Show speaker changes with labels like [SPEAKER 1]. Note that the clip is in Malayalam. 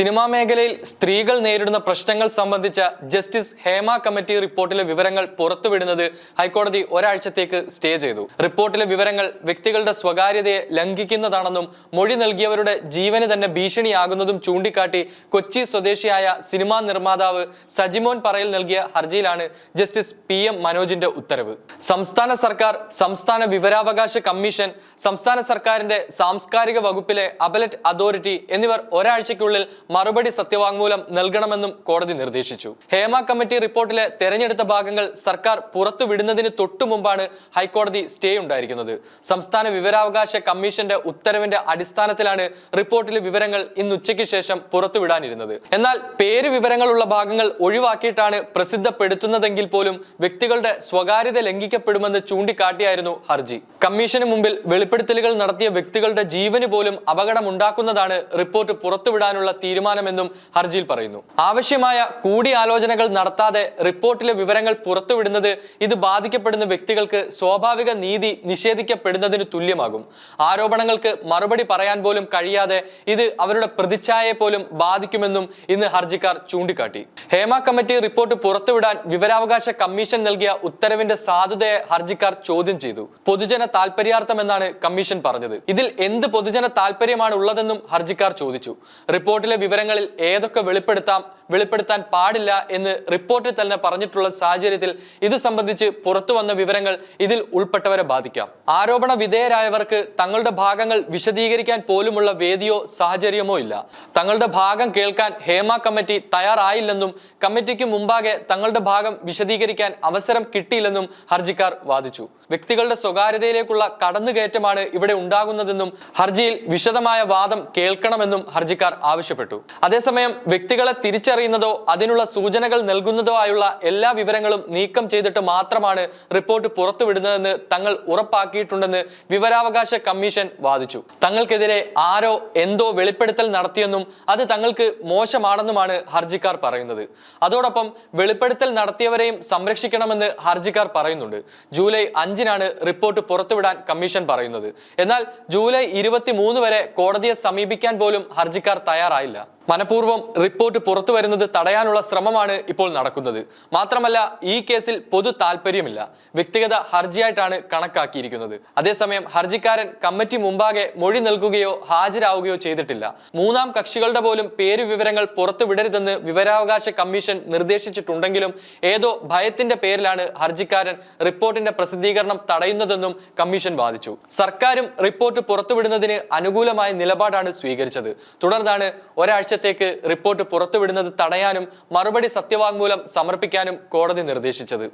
[SPEAKER 1] സിനിമാ മേഖലയിൽ സ്ത്രീകൾ നേരിടുന്ന പ്രശ്നങ്ങൾ സംബന്ധിച്ച ജസ്റ്റിസ് ഹേമ കമ്മിറ്റി റിപ്പോർട്ടിലെ വിവരങ്ങൾ പുറത്തുവിടുന്നത് ഹൈക്കോടതി ഒരാഴ്ചത്തേക്ക് സ്റ്റേ ചെയ്തു. റിപ്പോർട്ടിലെ വിവരങ്ങൾ വ്യക്തികളുടെ സ്വകാര്യതയെ ലംഘിക്കുന്നതാണെന്നും മൊഴി നൽകിയവരുടെ ജീവന് തന്നെ ഭീഷണിയാകുന്നതും ചൂണ്ടിക്കാട്ടി കൊച്ചി സ്വദേശിയായ സിനിമാ നിർമ്മാതാവ് സജിമോൻ പറയിൽ നൽകിയ ഹർജിയിലാണ് ജസ്റ്റിസ് പി എം മനോജിന്റെ ഉത്തരവ്. സംസ്ഥാന സർക്കാർ സംസ്ഥാന വിവരാവകാശ കമ്മീഷൻ സംസ്ഥാന സർക്കാരിന്റെ സാംസ്കാരിക വകുപ്പിലെ അബലറ്റ് അതോറിറ്റി എന്നിവർ ഒരാഴ്ചയ്ക്കുള്ളിൽ മറുപടി സത്യവാങ്മൂലം നൽകണമെന്നും കോടതി നിർദ്ദേശിച്ചു. ഹേമ കമ്മിറ്റി റിപ്പോർട്ടിലെ തെരഞ്ഞെടുത്ത ഭാഗങ്ങൾ സർക്കാർ പുറത്തുവിടുന്നതിന് തൊട്ടു മുമ്പാണ് ഹൈക്കോടതി സ്റ്റേ ഉണ്ടായിരിക്കുന്നത്. സംസ്ഥാന വിവരാവകാശ കമ്മീഷന്റെ ഉത്തരവിന്റെ അടിസ്ഥാനത്തിലാണ് റിപ്പോർട്ടിലെ വിവരങ്ങൾ ഇന്ന് ഉച്ചയ്ക്ക് ശേഷം പുറത്തുവിടാനിരുന്നത് എന്നാൽ പേര് വിവരങ്ങളുള്ള ഭാഗങ്ങൾ ഒഴിവാക്കിയിട്ടാണ് പ്രസിദ്ധപ്പെടുത്തുന്നതെങ്കിൽ പോലും വ്യക്തികളുടെ സ്വകാര്യത ലംഘിക്കപ്പെടുമെന്ന് ചൂണ്ടിക്കാട്ടിയായിരുന്നു ഹർജി. കമ്മീഷന് മുമ്പിൽ വെളിപ്പെടുത്തലുകൾ നടത്തിയ വ്യക്തികളുടെ ജീവന് പോലും അപകടമുണ്ടാക്കുന്നതാണ് റിപ്പോർട്ട് പുറത്തുവിടാനുള്ള തീരുമാനമെന്നും ഹർജിയിൽ പറയുന്നു. ആവശ്യമായ കൂടിയാലോചനകൾ നടത്താതെ റിപ്പോർട്ടിലെ വിവരങ്ങൾ പുറത്തുവിടുന്നത് ഇത് ബാധിക്കപ്പെടുന്ന വ്യക്തികൾക്ക് സ്വാഭാവിക നീതി നിഷേധിക്കപ്പെടുന്നതിന് തുല്യമാകും. ആരോപണങ്ങൾക്ക് മറുപടി പറയാൻ പോലും കഴിയാതെ ഇത് അവരുടെ പ്രതിച്ഛായയെ പോലും ബാധിക്കുമെന്നും ഇന്ന് ഹർജിക്കാർ ചൂണ്ടിക്കാട്ടി. ഹേമ കമ്മിറ്റി റിപ്പോർട്ട് പുറത്തുവിടാൻ വിവരാവകാശ കമ്മീഷൻ നൽകിയ ഉത്തരവിന്റെ സാധുതയെ ഹർജിക്കാർ ചോദ്യം ചെയ്തു. പൊതുജന താല്പര്യാർത്ഥമെന്നാണ് കമ്മീഷൻ പറഞ്ഞത്. ഇതിൽ എന്ത് പൊതുജന താൽപര്യമാണ് ഉള്ളതെന്നും ഹർജിക്കാർ ചോദിച്ചു. റിപ്പോർട്ടിലെ വിവരങ്ങളിൽ ഏതൊക്കെ വെളിപ്പെടുത്താം വെളിപ്പെടുത്താൻ പാടില്ല എന്ന് റിപ്പോർട്ടിൽ തന്നെ പറഞ്ഞിട്ടുള്ള സാഹചര്യത്തിൽ ഇതു സംബന്ധിച്ച് പുറത്തു വന്ന വിവരങ്ങൾ ഇതിൽ ഉൾപ്പെട്ടവരെ ബാധിക്കാം. ആരോപണ വിധേയരായവർക്ക് തങ്ങളുടെ ഭാഗങ്ങൾ വിശദീകരിക്കാൻ പോലുമുള്ള വേദിയോ സാഹചര്യമോ ഇല്ല. തങ്ങളുടെ ഭാഗം കേൾക്കാൻ ഹേമ കമ്മിറ്റി തയ്യാറായില്ലെന്നും കമ്മിറ്റിക്ക് മുമ്പാകെ തങ്ങളുടെ ഭാഗം വിശദീകരിക്കാൻ അവസരം കിട്ടിയില്ലെന്നും ഹർജിക്കാർ വാദിച്ചു. വ്യക്തികളുടെ സ്വകാര്യതയിലേക്കുള്ള കടന്നുകയറ്റമാണ് ഇവിടെ ഉണ്ടാകുന്നതെന്നും ഹർജിയിൽ വിശദമായ വാദം കേൾക്കണമെന്നും ഹർജിക്കാർ ആവശ്യപ്പെട്ടു. അതേസമയം വ്യക്തികളെ തിരിച്ചറിയുന്നതോ അതിനുള്ള സൂചനകൾ നൽകുന്നതോ ആയുള്ള എല്ലാ വിവരങ്ങളും നീക്കം ചെയ്തിട്ട് മാത്രമാണ് റിപ്പോർട്ട് പുറത്തുവിടുന്നതെന്ന് തങ്ങൾ ഉറപ്പാക്കിയിട്ടുണ്ടെന്ന് വിവരാവകാശ കമ്മീഷൻ വാദിച്ചു. തങ്ങൾക്കെതിരെ ആരോ എന്തോ വെളിപ്പെടുത്തൽ നടത്തിയെന്നും അത് തങ്ങൾക്ക് മോശമാണെന്നുമാണ് ഹർജിക്കാർ പറയുന്നത്. അതോടൊപ്പം വെളിപ്പെടുത്തൽ നടത്തിയവരെയും സംരക്ഷിക്കണമെന്ന് ഹർജിക്കാർ പറയുന്നുണ്ട്. ജൂലൈ അഞ്ചിനാണ് റിപ്പോർട്ട് പുറത്തുവിടാൻ കമ്മീഷൻ പറയുന്നത്. എന്നാൽ ജൂലൈ ഇരുപത്തി വരെ കോടതിയെ സമീപിക്കാൻ പോലും ഹർജിക്കാർ തയ്യാറായില്ല. 겁니다. മനഃപൂർവം റിപ്പോർട്ട് പുറത്തു വരുന്നത് തടയാനുള്ള ശ്രമമാണ് ഇപ്പോൾ നടക്കുന്നത്. മാത്രമല്ല ഈ കേസിൽ പൊതു താല്പര്യമില്ല വ്യക്തിഗത ഹർജിയായിട്ടാണ് കണക്കാക്കിയിരിക്കുന്നത്. അതേസമയം ഹർജിക്കാരൻ കമ്മിറ്റി മുമ്പാകെ മൊഴി നൽകുകയോ ഹാജരാവുകയോ ചെയ്തിട്ടില്ല. മൂന്നാം കക്ഷികളുടെ പോലും പേര് വിവരങ്ങൾ പുറത്തു വിടരുതെന്ന് വിവരാവകാശ കമ്മീഷൻ നിർദ്ദേശിച്ചിട്ടുണ്ടെങ്കിലും ഏതോ ഭയത്തിന്റെ പേരിലാണ് ഹർജിക്കാരൻ റിപ്പോർട്ടിന്റെ പ്രസിദ്ധീകരണം തടയുന്നതെന്നും കമ്മീഷൻ വാദിച്ചു. സർക്കാരും റിപ്പോർട്ട് പുറത്തുവിടുന്നതിന് അനുകൂലമായ നിലപാടാണ് സ്വീകരിച്ചത്. തുടർന്നാണ് ഒരാഴ്ചത്തേക്ക് റിപ്പോർട്ട് പുറത്തുവിടുന്നത് തടയാനും മറുപടി സത്യവാങ്മൂലം സമർപ്പിക്കാനും കോടതി നിർദ്ദേശിച്ചത്.